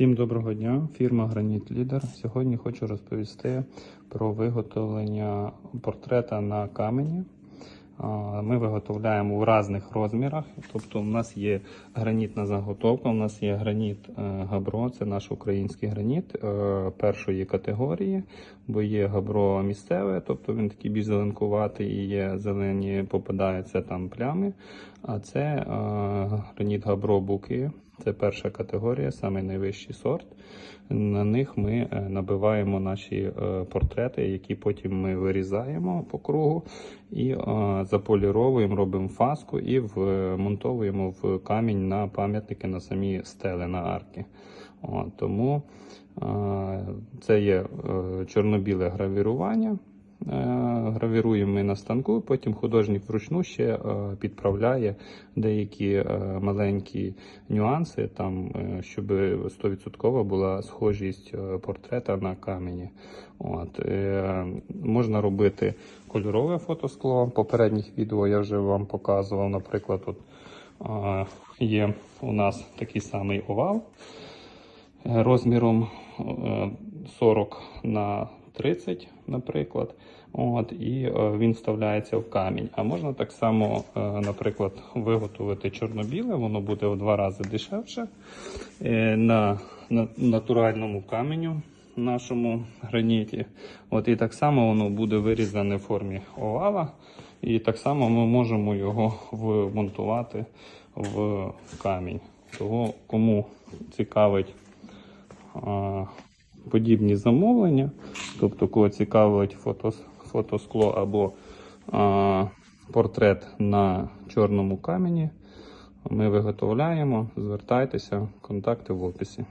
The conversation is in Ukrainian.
Всім доброго дня, фірма Граніт Лідер. Сьогодні хочу розповісти про виготовлення портрета на камені. Ми виготовляємо в різних розмірах. Тобто, у нас є гранітна заготовка, у нас є граніт е, габро, це наш український граніт е, першої категорії, бо є габро місцеве, тобто він такий більш зеленкуватий і є зелені, попадаються там плями. А це е, граніт габро буки. Це перша категорія, саме найвищий сорт. На них ми е, набиваємо наші е, портрети, які потім ми вирізаємо по кругу і е, заполіровуємо, робимо фаску і вмонтовуємо в камінь на пам'ятники на самі стели на арки. О, тому це є чорно-біле гравірування. Е, Гравіруємо ми на станку, потім художник вручну ще е, підправляє деякі е, маленькі нюанси, там, щоб 100% була схожість портрета на камені. От, можна робити кольорове фотоскло. Попередніх відео я вже вам показував, наприклад, тут є у нас такий самий овал розміром е, 40 на 30, наприклад. От, і е, він вставляється в камінь. А можна так само, е, наприклад, виготовити чорно-біле, воно буде в два рази дешевше е, на, на натуральному каменю нашому граніті. От, і так само воно буде вирізане в формі овала. І так само ми можемо його вмонтувати в камінь. Того, кому цікавить подібні замовлення, тобто кого цікавить фото, фотоскло або а, портрет на чорному камені, ми виготовляємо. Звертайтеся, контакти в описі.